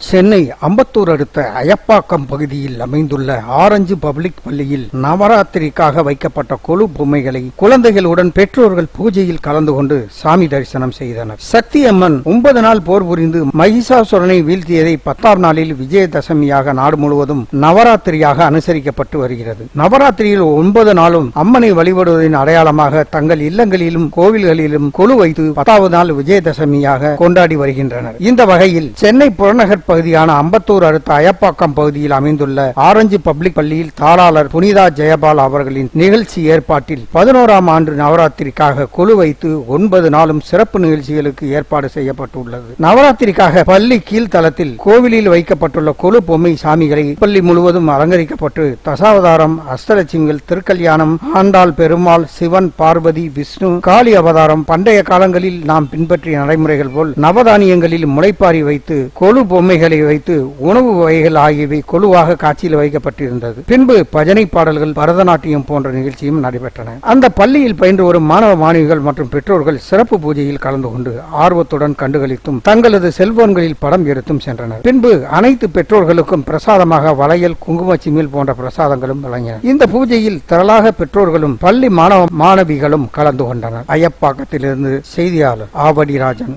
சென்னை அம்பத்தூர் அடுத்த அயப்பாக்கம் பகுதியில் அமைந்துள்ள ஆரஞ்சு பப்ளிக் பள்ளியில் நவராத்திரிக்காக வைக்கப்பட்ட கொழு பொம்மைகளை குழந்தைகளுடன் பெற்றோர்கள் பூஜையில் கலந்து கொண்டு சாமி தரிசனம் செய்தனர். சக்தி அம்மன் ஒன்பது நாள் போர் புரிந்து மகிஷாசுரனை வீழ்த்தியதை பத்தாம் நாளில் விஜயதசமியாக நாடு முழுவதும் நவராத்திரியாக அனுசரிக்கப்பட்டு வருகிறது. நவராத்திரியில் ஒன்பது நாளும் அம்மனை வழிபடுவதின் அடையாளமாக தங்கள் இல்லங்களிலும் கோவில்களிலும் கொழு வைத்து பத்தாவது நாள் விஜயதசமியாக கொண்டாடி வருகின்றனர். இந்த வகையில் சென்னை புறநகர் பகுதியான அம்பத்தூர் அடுத்த அயப்பாக்கம் பகுதியில் அமைந்துள்ள ஆரஞ்சு பப்ளிக் பள்ளியில் தாளாளர் புனிதா ஜெயபால் அவர்களின் நிகழ்ச்சி ஏற்பாட்டில் பதினோராம் ஆண்டு நவராத்திரிக்காக குழு வைத்து ஒன்பது நாளும் சிறப்பு நிகழ்ச்சிகளுக்கு ஏற்பாடு செய்யப்பட்டுள்ளது. நவராத்திரிக்காக பள்ளி கீழ்த்தளத்தில் கோவிலில் வைக்கப்பட்டுள்ள கொலு பொம்மை சாமிகளை பள்ளி முழுவதும் அலங்கரிக்கப்பட்டு தசாவதாரம் அஷ்டலட்சுமிகள் திருக்கல்யாணம் ஆண்டாள் பெருமாள் சிவன் பார்வதி விஷ்ணு காளி அவதாரம் பண்டைய காலங்களில் நாம் பின்பற்றிய நடைமுறைகள் போல் நவதானியங்களில் முளைப்பாரி வைத்து கொலு பொம்மைகளை வைத்து உணவு வகைகள் ஆகியவை கொலுவாக காட்சியில் வைக்கப்பட்டிருந்தது. பின்பு பஜனை பாடல்கள் பரதநாட்டியம் போன்ற நிகழ்ச்சியும் நடைபெற்றன. அந்த பள்ளியில் பயின்று வரும் மாணவ மாணவிகள் மற்றும் பெற்றோர்கள் சிறப்பு பூஜையில் கலந்து கொண்டு ஆர்வத்துடன் கண்டுகளித்தும் தங்களது செல்போன்களில் படம் எடுத்தும் சென்றனர். பின்பு அனைத்து பெற்றோர்களுக்கும் பிரசாதமாக வளையல் குங்குமச்சிமில் போன்ற பிரசாதங்களும் வழங்கின இந்த பூஜையில் திரளாக பெற்றோர்களும் பள்ளி மாணவ மாணவிகளும் கலந்து கொண்டனர். ஐயப்பாக்கத்திலிருந்து செய்தியாளர் Avadi Rajan.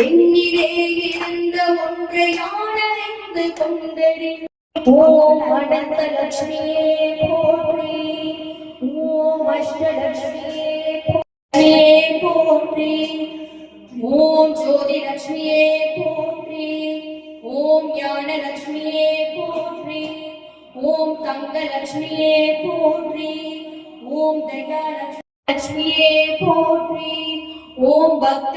என்னிலே இருந்த ஒன்றை யானறிந்து கொண்டறின் ஓம் அனந்த லட்சுமியே போற்றி. ஓம் அஷ்டலட்சுமியே போற்றி. ஓம் ஜோதி லட்சுமியே போற்றி ஓம் ஞான லட்சுமியே போற்றி ஓம் தங்க லட்சுமியே போற்றி ஓம் தயா லட்சுமியே போற்றி ஓம் பக்த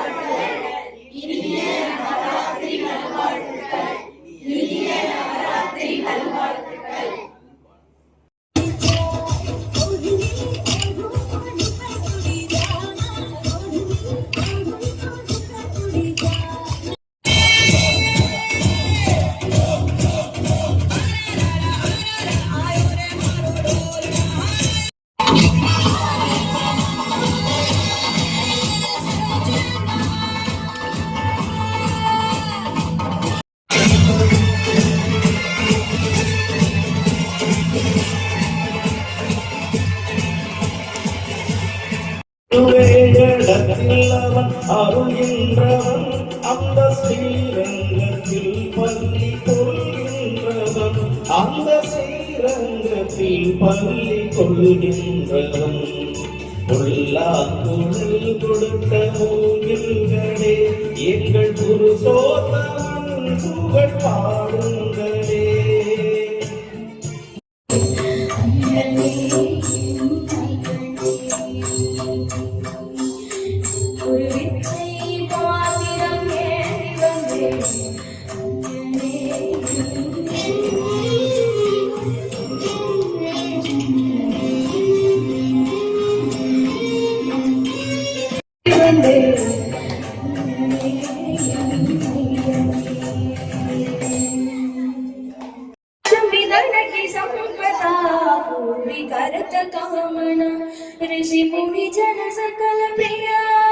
லட்சுமியே போற்றி அருள்கின்றவன் அந்த ஸ்ரீரங்கத்தில் பள்ளி கொள்கின்றவன் அந்த ஸ்ரீரங்கத்தில் பள்ளி கொள்கின்றவன். பொல்லாக்குழல் கொடுத்த மூங்கில்களே எங்கள் குரு சோதவன் புகழ் பாடும் पूर्वी करत कामना ऋषी मुनी जन सकल प्रिया